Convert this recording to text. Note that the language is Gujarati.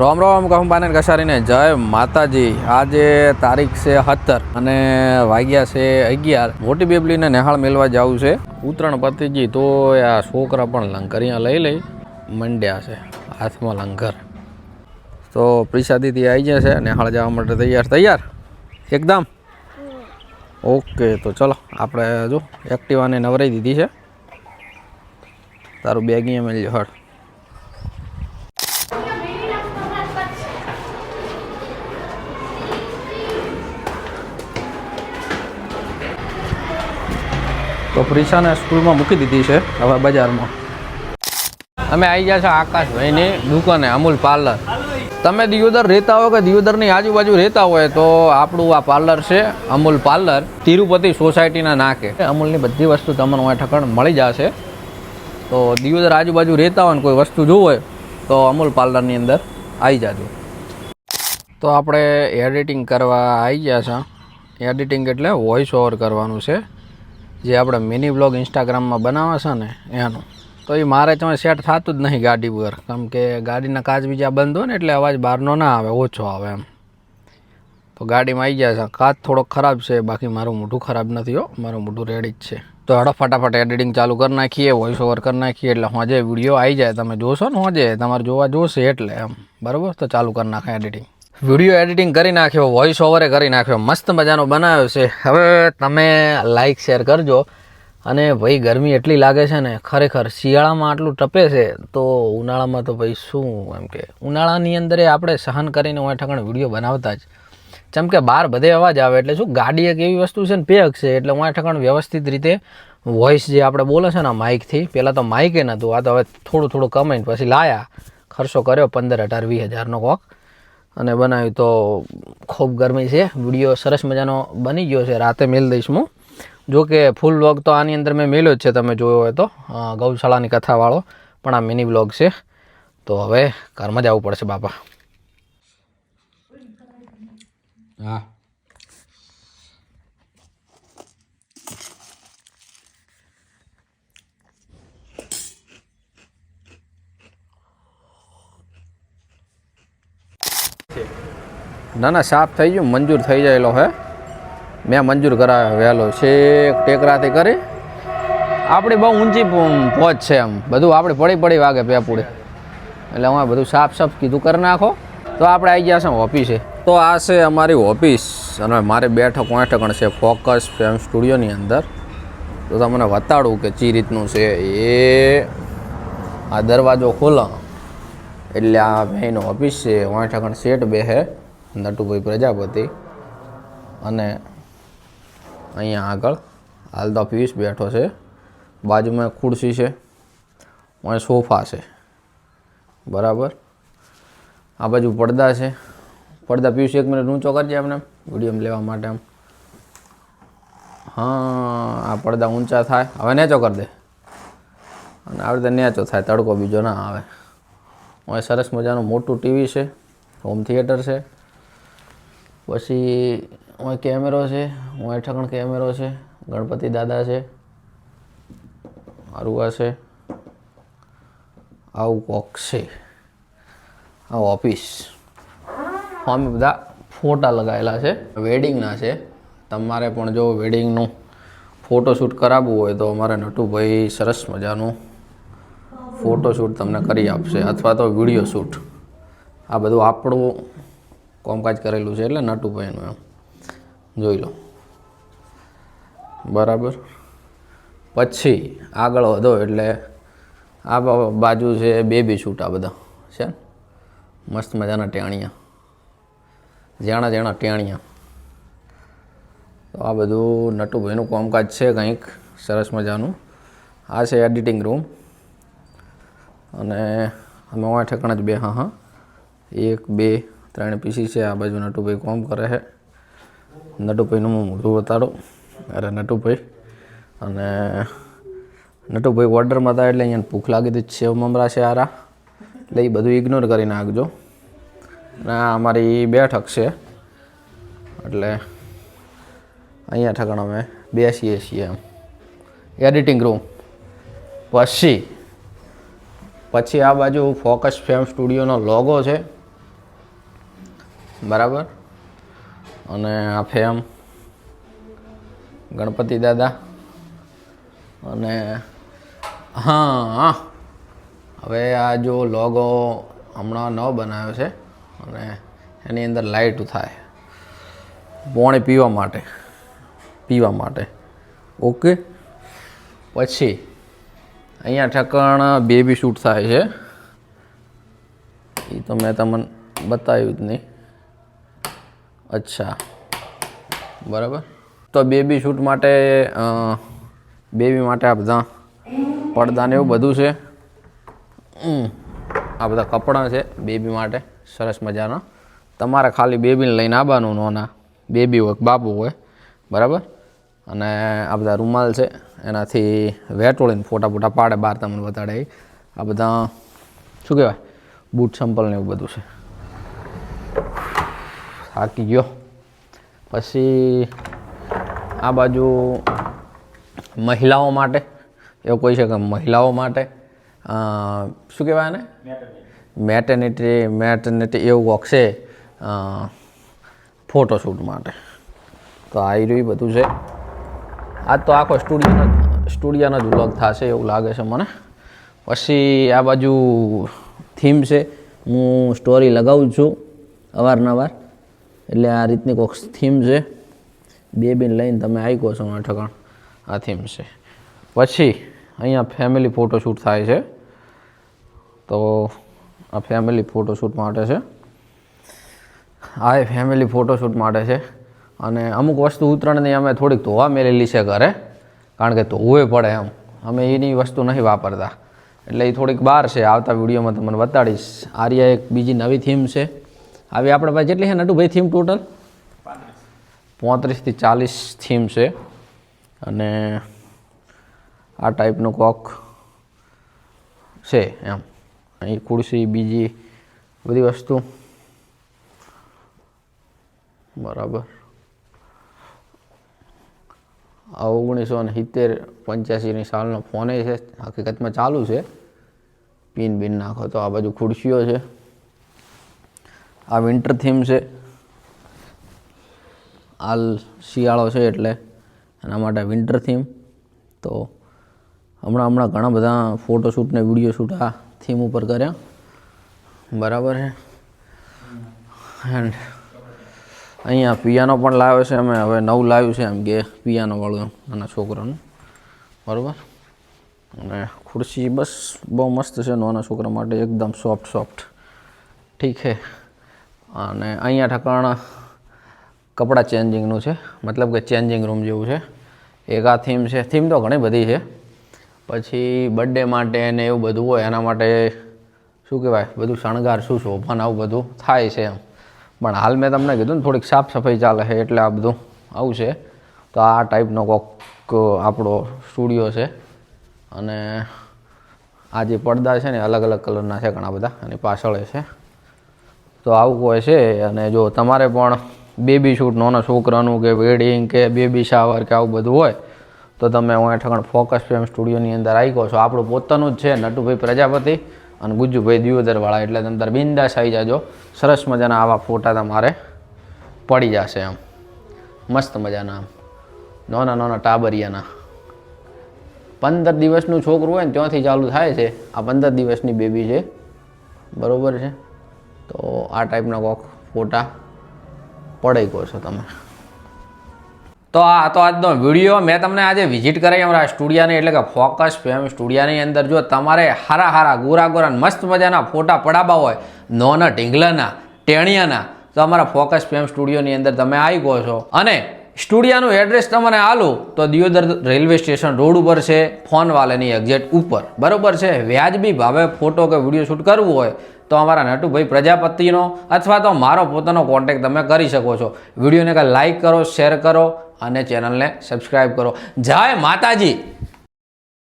રોમ રોમ કહુંબાને ઘસારીને જય માતાજી. આજે તારીખ છે સત્તર અને વાગ્યા છે અગિયાર. મોટી બેબલીને નિહાળ મેળવા જવું છે. ઉત્તરાયણ પતિજી તો આ છોકરા પણ લંકરિયા લઈ લઈ મંડ્યા છે. હાથમાં લંકર તો પ્રિસાદીથી આવી ગયા છે. નિહાળ જવા માટે તૈયાર? તૈયાર? એકદમ? ઓકે, તો ચલો, આપણે જો એક્ટિવાને નવરાઈ દીધી છે. તારું બેગ અહીંયા મેળ્યો હળ. તો પ્રિશાને સ્કૂલમાં મૂકી દીધી છે હવે બજારમાં. અમે આવી ગયા છે આકાશભાઈની દુકાને, અમૂલ પાર્લર. તમે દિયોદર રહેતા હો કે દિયોદરની આજુબાજુ રહેતા હોય તો આપણું આ પાર્લર છે અમૂલ પાર્લર, તિરુપતિ સોસાયટીના નાકે. અમૂલની બધી વસ્તુ તમને અહીંયા ઠકણ મળી જશે. તો દિયોદર આજુબાજુ રહેતા હોય ને કોઈ વસ્તુ જોવું હોય તો અમૂલ પાર્લરની અંદર આવી જાજો. તો આપણે એડિટિંગ કરવા આવી ગયા છે એડિટિંગ એટલે વોઇસ ઓવર કરવાનું છે. જે આપણે મિની બ્લોગ ઇન્સ્ટાગ્રામમાં બનાવે છે ને એનું. તો એ મારે તમે સેટ થતું જ નહીં ગાડી પર. કેમ કે ગાડીના કાચ બીજા બંધ હોય ને એટલે અવાજ બહારનો ના આવે, ઓછો આવે એમ. તો ગાડીમાં આવી ગયા છે. કાચ થોડોક ખરાબ છે, બાકી મારું મોઢું ખરાબ નથી હો. મારું મોઢું રેડી જ છે. તો હડો ફટાફટ એડિટિંગ ચાલુ કરી નાખીએ વોઇસ ઓવર કરી નાખીએ, એટલે હોજે વીડિયો આવી જાય. તમે જોશો ને હોજે, તમારે જોવા જોશે એટલે એમ. બરાબર? તો ચાલુ કરી નાખે એડિટિંગ વીડિયો એડિટિંગ કરી નાખ્યો વોઇસ ઓવરે કરી નાખ્યો, મસ્ત મજાનો બનાવ્યો છે. હવે તમે લાઇક શેર કરજો. અને ભાઈ, ગરમી એટલી લાગે છે ને, ખરેખર શિયાળામાં આટલું ટપે છે, તો ઉનાળામાં તો ભાઈ શું એમ કે, ઉનાળાની અંદર આપણે સહન કરીને હું ઠકણ વીડિયો બનાવતા જ. જેમ કે બહાર બધે અવાજ આવે, એટલે શું ગાડી એક એવી વસ્તુ છે ને પેક છે, એટલે હું ઠકણ વ્યવસ્થિત રીતે વોઇસ જે આપણે બોલે છે ને માઇકથી પહેલાં તો માઇકે નહોતું આ તો હવે થોડું થોડું કમાઈને પછી લાયા. ખર્ચો કર્યો પંદર અઢાર વીસ હજારનો કોક. અને બનાવ્યું તો ખૂબ ગરમી છે. વીડિયો સરસ મજાનો બની ગયો છે. રાતે મેલ દઈશ હું. જો કે ફૂલ વ્લોગ તો આની અંદર મેં મેલ્યો જ છે, તમે જોયો હોય તો. ગૌશાળાની કથાવાળો. પણ આ મિની વ્લોગ છે. તો હવે ઘરમાં જવું પડશે, બાપા. હા. ના ના, સાફ થઈ ગયું, મંજૂર થઈ જાયેલો હે. મેં મંજૂર કરાવ્યો વહેલો. છેક ટેકરાથી કરી. આપણી બહુ ઊંચી પહોંચ છે એમ. બધું આપણે પડી પડી વાગે પેપુડે. એટલે હું બધું સાફ સાફ કીધું કરી નાખો. તો આપણે આવી ગયા છે ઓફિસે. તો આ છે અમારી ઓફિસ. અને મારે બેઠક વાઠકણ છે ફોકસ ફેમ સ્ટુડિયોની અંદર. તો તમને બતાડું કે ચી રીતનું છે એ. આ દરવાજો ખોલો એટલે આ ભાઈનો ઓફિસ છે. વાંઠકણ સેટ બે હે. નટુભાઈ પ્રજાપતિ અને અહીંયા આગળ હાલ તો પિયુષ બેઠો છે. બાજુમાં ખુરશી છે અહીં સોફા છે. બરાબર? આ બાજુ પડદા છે. પડદા પીસ એક મિનિટ ઊંચો કરજે એમને. વીડિયો લેવા માટે આમ હા, આ પડદા ઊંચા થાય. હવે નેચો કરી દે. અને આવી રીતે નેચો થાય, તડકો બીજો ના આવે. અહીં સરસ મજાનું મોટું ટીવી છે. હોમ થિયેટર છે. પછી હું કેમેરો છે, હું ઠકણ કેમેરો છે, ગણપતિ દાદા છે અરુઆ છે, આવું કોક છે આ ઓફિસ અમે બધા ફોટા લગાવેલા છે વેડિંગના છે. તમારે પણ જો વેડિંગનું ફોટોશૂટ કરાવવું હોય તો અમારે નટુભાઈ સરસ મજાનું ફોટોશૂટ તમને કરી આપશે, અથવા તો વીડિયો શૂટ આ બધું આપણું કોમકાજ કરેલું છે એટલે નટુભાઈનું એમ. જોઈ લો. બરાબર? પછી આગળ વધો એટલે આ બાજુ છે બેબી શૂટ આ બધા. છે મસ્ત મજાના ટેણિયા. જેણા જેણા ટેણિયા. તો આ બધું નટુભાઈનું કામકાજ છે કંઈક. સરસ મજાનું. આ છે એડિટિંગ રૂમ. અને અમે ઠેકાણા જ બે હા હા. એક, બે ત્રણ પીસી છે, આ બાજુ નટુભાઈ કોમ કરે છે. નટુભાઈનું હું મોઢું બતાડું અરે નટુભાઈ. અને નટુભાઈ ઓર્ડરમાં હતા એટલે અહીંયા ભૂખ લાગી હતી, સેવ મમરા છે આરા. એટલે એ બધું ઇગ્નોર કરી નાખજો. અને આ અમારી બેઠક છે. એટલે અહીંયા ઠકણ અમે બેસીએ છીએ એમ. એડિટિંગ રૂમ પછી પછી આ બાજુ ફોકસ ફેમ સ્ટુડિયોનો લોગો છે. બરાબર? અને આ ફેમ ગણપતિ દાદા. અને હા હા. હવે આ જો લોગો હમણાં ન બનાવ્યો છે, અને એની અંદર લાઇટ થાય. પોણે પીવા માટે પીવા માટે. ઓકે પછી, અહીંયા ઠકણ બેબી શૂટ થાય છે. એ તો મેં તમને બતાવ્યું જ નહીં. અચ્છા. બરાબર? તો બેબી શૂટ માટે બેબી માટે આ બધા પડદાને એવું બધું છે. આ બધા કપડાં છે બેબી માટે. સરસ મજાના. તમારે ખાલી બેબીને લઈને આવવાનું, નોના. બેબી હોય બાબુ હોય. બરાબર? અને આ બધા રૂમાલ છે. એનાથી વેટોળીને ફોટા ફોટા પાડે બહાર તમને બતાડે. આ બધા, શું કહેવાય? બૂટ સંપલ ને એવું બધું છે. થાકી ગયો. પછી આ બાજુ મહિલાઓ માટે, એવું છે કે મહિલાઓ માટે શું કહેવાય ને મેટર્નિટી મેટર્નિટી એવું કોક છે ફોટોશૂટ માટે. તો આ રહ્યું બધું છે. આ તો આખો સ્ટુડિયોનો સ્ટુડિયોનો જ વ્લોગ થશે એવું લાગે છે મને. પછી આ બાજુ થીમ છે, હું સ્ટોરી લગાવું છું અવારનવાર. એટલે આ રીતની કોઈક થીમ છે. બે બેન લઈને તમે આવી છો મારા ઠકાણ. આ થીમ છે. પછી અહીંયા ફેમિલી ફોટોશૂટ થાય છે. તો આ ફેમિલી ફોટોશૂટ માટે છે. આ એ ફેમિલી ફોટોશૂટ માટે છે. અને અમુક વસ્તુ ઉત્તરાયણની અમે થોડીક ધોવા મેલેલી છે ઘરે. કારણ કે ધોવું પડે એમ. અમે એની વસ્તુ નહીં વાપરતા. એટલે એ થોડીક બહાર છે. આવતા વિડીયોમાં તમને બતાડીશ. આર્યા એક બીજી નવી થીમ છે. આવી આપણે પાસે જેટલી છે નટુભાઈ થીમ ટોટલ પોત્રીસથી ચાલીસ થીમ છે. અને આ ટાઈપનું કોક છે એમ. અહીં ખુરશી, બીજી બધી વસ્તુ. બરાબર. આ ઓગણીસો ને સિત્તેર પંચ્યાસીની સાલનો ફોન છે. હકીકતમાં ચાલુ છે. પિન બિન નાખો તો આ બાજુ ખુરશીઓ છે. આ વિન્ટર થીમ છે. હાલ શિયાળો છે એટલે એના માટે વિન્ટર થીમ તો હમણાં હમણાં ઘણા બધા ફોટોશૂટ ને વીડિયો શૂટ આ થીમ ઉપર કર્યા. બરાબર છે? એન્ડ અહીંયા પિયાનો પણ લાવ્યો છે અમે. હવે નવું લાવ્યું છે એમ કે પિયાનોવાળું નાના છોકરાનું. બરાબર? અને ખુરશી બસ બહુ મસ્ત છે નાના છોકરા માટે. એકદમ સોફ્ટ સોફ્ટ ઠીક છે. અને અહીંયા ઠકાણ કપડાં ચેન્જિંગનું છે. મતલબ કે ચેન્જિંગ રૂમ જેવું છે. એક આ થીમ છે. થીમ તો ઘણી બધી છે. પછી બર્થડે માટે ને એવું બધું હોય, એના માટે શું કહેવાય? બધું શણગાર શું શોભન આવું બધું થાય છે એમ. પણ હાલ મેં તમને કીધું ને, થોડીક સાફ સફાઈ ચાલે છે એટલે આ બધું આવું છે. તો આ ટાઈપનો કોક આપણો સ્ટુડિયો છે. અને આ જે પડદા છે ને અલગ અલગ કલરના છે ઘણા બધા. અને પાછળ છે. તો આવું કોઈ છે. અને જો તમારે પણ બેબી શૂટ નાના છોકરાનું કે વેડિંગ કે બેબી શાવર કે આવું બધું હોય, તો તમે હું ઠગણ ફોકસ ફેમ સ્ટુડિયોની અંદર આવી ગયો છો. આપણું પોતાનું જ છે નટુભાઈ પ્રજાપતિ અને ગુજ્જુભાઈ દિયોદરવાળા, એટલે તમે તાર બિંદાસ આવી જાજો. સરસ મજાના આવા ફોટા તમારે પડી જશે એમ મસ્ત મજાના આમ. નાના નાના ટાબરિયાના. પંદર દિવસનું છોકરું હોય ને ત્યાંથી ચાલુ થાય છે. આ પંદર દિવસની બેબી છે. બરાબર છે? તો આ ટાઈપના કોક ફોટા પડાઈ ગયો છો તમે તો આ તો આજનો વીડિયો મેં તમને આજે વિઝિટ કરાવી અમારા સ્ટુડિયાની, એટલે કે ફોકસ ફેમ સ્ટુડિયાની અંદર જો તમારે હારા હારા ગોરા ગોરા મસ્ત મજાના ફોટા પડાવવા હોય, નોના, ઢીંગલાના, ટેણિયાના, તો અમારા ફોકસ ફેમ સ્ટુડિયોની અંદર તમે આવી ગયો છો. અને સ્ટુડિયાનું એડ્રેસ તમને આલું, તો દિયોદર રેલવે સ્ટેશન રોડ ઉપર છે ફોન વાલેની એક્ઝેક્ટ ઉપર. બરાબર છે? વ્યાજબી ભાવે ફોટો કે વીડિયો શૂટ કરવું હોય તો અમારા નટુભાઈ પ્રજાપતિનો અથવા તો મારો પોતાનો કોન્ટેક્ટ તમે કરી શકો છો. વિડીયોને કાંઈ લાઇક કરો શેર કરો અને ચેનલને સબસ્ક્રાઈબ કરો. જય માતાજી!